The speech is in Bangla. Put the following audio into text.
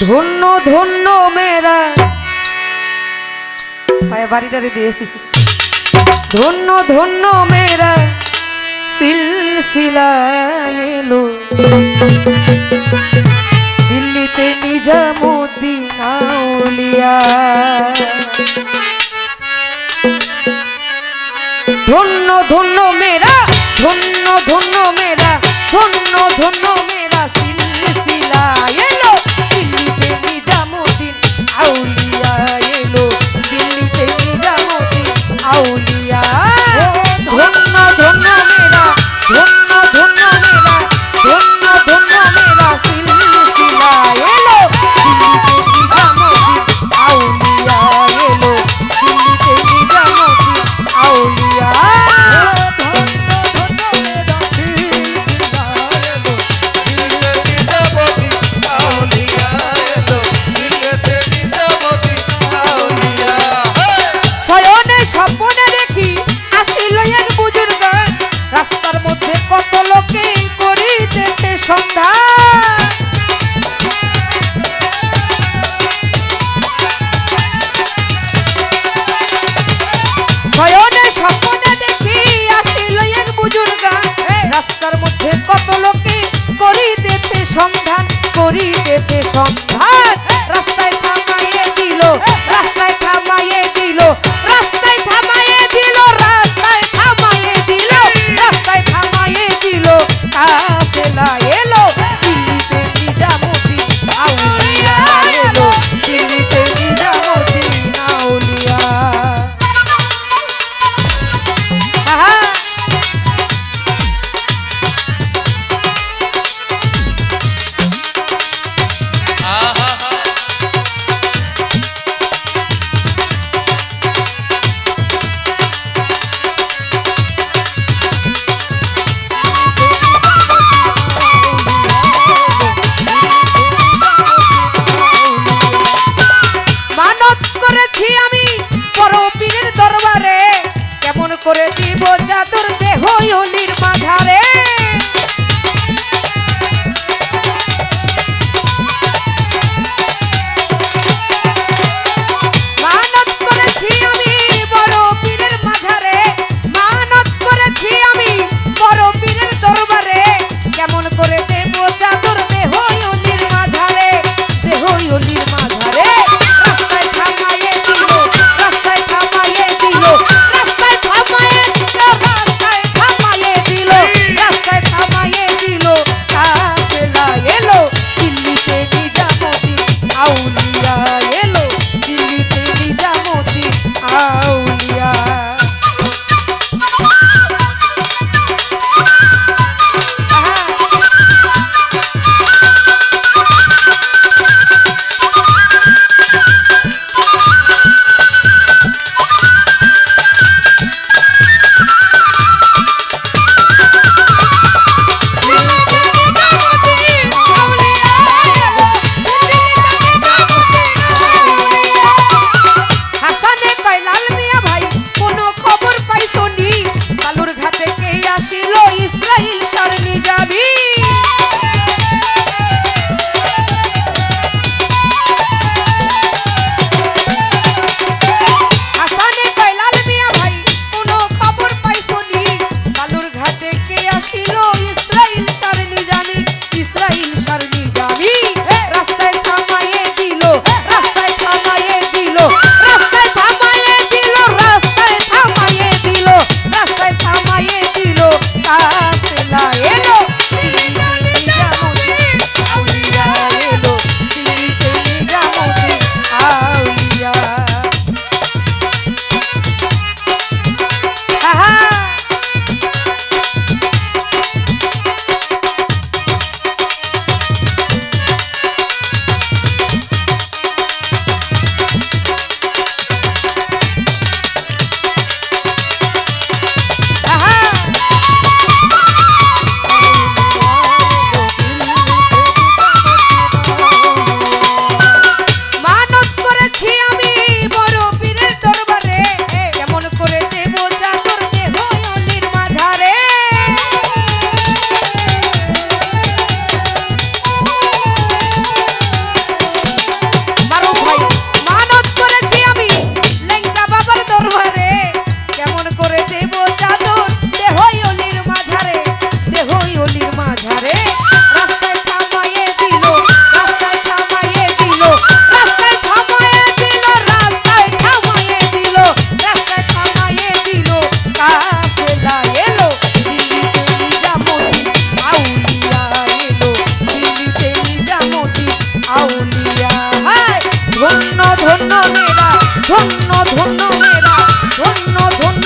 ধন্য ধন্য মেরা পায়ে বাড়িটারে দিয়ে ধন্য ধন্য মেরা সিলসিলা এলো। দিল্লিতে নিজামুদ্দিন আউলিয়া। ধন্য ধন্য মেরা ধন্য ধন্য মেরা ধন্য ধন্য সন্ধান করিতেছে সন্ধান Oh! ধন্য মেরা ধন্য ধন্য মেরা ধন্য ধন্য